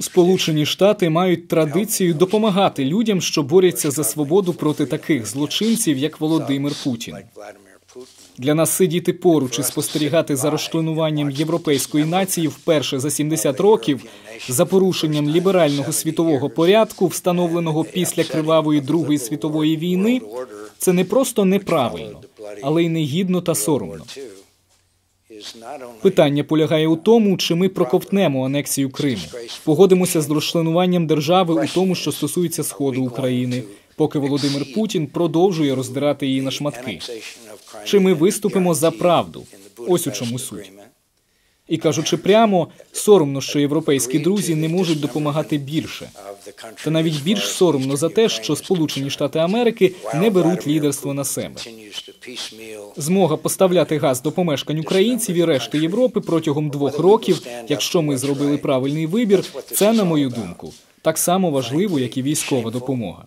Сполучені Штати мають традицію допомагати людям, що борються за свободу проти таких злочинців, як Володимир Путін. Для нас сидіти поруч і спостерігати за розчленуванням європейської нації вперше за 70 років за порушенням ліберального світового порядку, встановленого після кривавої Другої світової війни, це не просто неправильно, але й негідно та соромно. Питання полягає у тому, чи ми проковтнемо анексію Криму, погодимося з розчленуванням держави у тому, що стосується сходу України, поки Володимир Путін продовжує роздирати її на шматки. Чи ми виступимо за правду? Ось у чому суть. І кажучи прямо, соромно, що європейські друзі не можуть допомагати більше. Та навіть більш соромно за те, що Сполучені Штати Америки не беруть лідерство на себе. Змога поставляти газ до помешкань українців і решти Європи протягом двох років, якщо ми зробили правильний вибір, це на мою думку так само важливо, як і військова допомога.